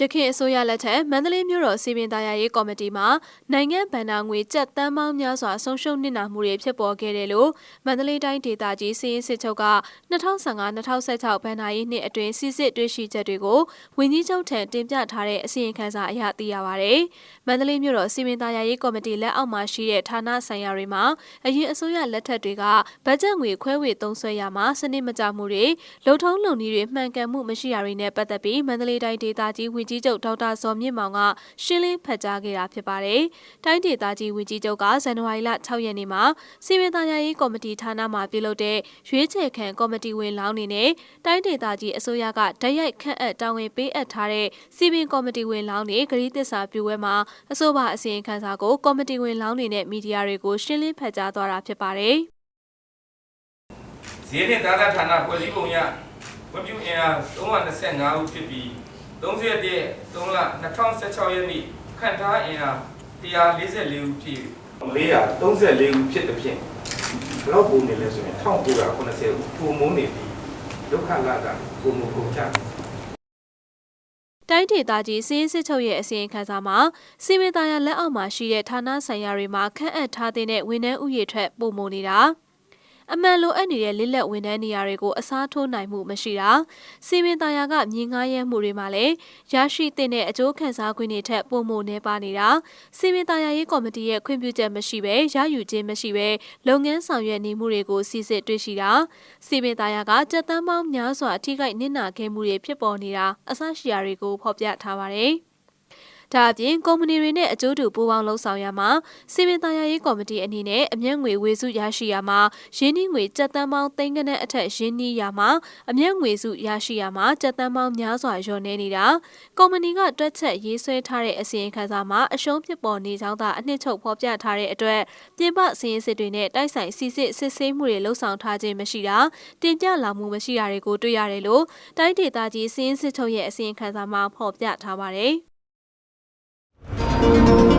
ရခိုင်အစိုးရလက်ထက်မန္တလေးမြို့တော်စီပင်သားရရေးကော်မတီမှနိုင်ငံဗန္နာငွေကျပ်တန်းပေါင်းများစွာဆုံးရှုံးနစ်နာမှုတွေဖြစ်ပေါ်ခဲ့တယ်လို့မန္တလေးတိုင်းဒေသကြီးစီရင်စစ်ချုပ်က2015-2016ဘဏ္ဍာရေးနှစ်အတွင်းစစ်စစ်တွေ့ရှိချက်တွေကိုဝန်ကြီးချုပ်ထံတင်ပြထားတဲ့အစီရင်ခံစာအရသိရပါဗျ။မန္တလေးမြို့တော်စီပင်သားရရေးကော်မတီလက်အောက်မှာရှိတဲ့ဌာနဆိုင်ရာတွေမှာအရင်အစိုးရလက်ထက်တွေကဘတ်ဂျက်ငွေခွဲဝေသုံးစွဲရမှာစနစ်မကျမှုတွေလုံထုံးလုံနည်းတွေမှန်ကန်မှုမရှိတာတွေနဲ့ပတ်သက်ပြီးမန္တလေးတိုင်းဒေသကြီးဝန်ကြီးချုပ်ဒေါက်တာဇော်မြင့်မောင်ကရှင်းလင်းဖတ်ကြားခဲ့တာဖြစ်ပါတယ်။တိုင်းဒေသကြီးဝန်ကြီးချုပ်ကဇန်နဝါရီလ6ရက်နေ့မှာစီမံသားယာရေးကော်မတီဌာနမှပြုလုပ်တဲ့ရွေးချယ်ခံကော်မတီဝင်လောင်းနေနဲ့တိုင်းဒေသကြီးအစိုးရကတိုက်ရိုက်ခန့်အပ်တာဝန်ပေးအပ်ထားတဲ့စီမံကော်မတီဝင်လောင်းနေဂရီးသစ္စာပြုဝဲမှာအဆိုပါအစီရင်ခံစာကိုကော်မတီဝင်လောင်းနေနဲ့မီဒီယာတွေကိုရှင်းလင်းဖတ်ကြားသွားတာဖြစ်ပါတယ်။ဈေးနဲ့သာသာဌာနဖွဲ့စည်းပုံရဝပြူအင်အား325ဦးဖြစ်ပြီး 31ရက်3လ2016ရက်နေ့ခန့်ထားအင်အား144ဦးဖြစ်434ဦးဖြစ်တဲ့ဖြင့်ဘလောက်ပုံနေလဲဆိုရင်1980ဦးပုံမုန်းနေပြီးဒုက္ခလာတာပုံမကုန်ကြတိုင်းဒေသကြီးစီးရင်စစ်ချုပ်ရဲ့အစီရင်ခံစာမှာစီမံသားရလက်အောက်မှာရှိတဲ့ဌာနဆိုင်ရာတွေမှာခန့်အပ်ထားတဲ့ဝန်ထမ်းဥယျာဉ်ထက်ပုံမနေတာ အမှန်လိုအပ်နေတဲ့လစ်လက်ဝန်ထမ်းနေရာတွေကိုအစားထိုးနိုင်မှုမရှိတာစီမံသားရကမြင်ငားရဲမှုတွေမှာလည်းရရှိတဲ့အကျိုးခံစား권တွေထက်ပုံမနေပါနေတာစီမံသားရရေးကော်မတီရဲ့ခွင့်ပြုချက်မရှိဘဲရယူခြင်းမရှိဘဲလုပ်ငန်းဆောင်ရွက်နေမှုတွေကိုစီစစ်တွေ့ရှိတာစီမံသားရကကြက်တမ်းပေါင်းများစွာအထိကိနစ်နာခဲ့မှုတွေဖြစ်ပေါ်နေတာအဆရှိရာတွေကိုဖော်ပြထားပါတယ် ဒါအပြင်ကုမ္ပဏီတွေနဲ့အကျိုးတူပူးပေါင်းလှုပ်ဆောင်ရမှာစီမံသားယာရေးကော်မတီအနေနဲ့အမျက်ငွေဝေစုရရှိရမှာရင်းနှီးငွေကြက်တန်းပေါင်းသိန်းကနက်အထက်ရင်းနှီးရမှာအမျက်ငွေစုရရှိရမှာကြက်တန်းပေါင်းများစွာလျော့နေနေတာကုမ္ပဏီကတွက်ချက်ရေးဆွဲထားတဲ့အစီရင်ခံစာမှာအရှုံးဖြစ်ပေါ်နေကြောင်းသာအနှစ်ချုပ်ဖော်ပြထားတဲ့အတွက်ပြင်ပစည်းရင်းစစ်တွေနဲ့တိုက်ဆိုင်စီစစ်စစ်ဆေးမှုတွေလှုပ်ဆောင်ထားခြင်းမရှိတာတင်ပြလာမှုမရှိတာတွေကိုတွေ့ရတယ်လို့တိုင်းဒေသကြီးစည်းရင်းစစ်ချုပ်ရဲ့အစီရင်ခံစာမှာဖော်ပြထားပါတယ်။ Thank you.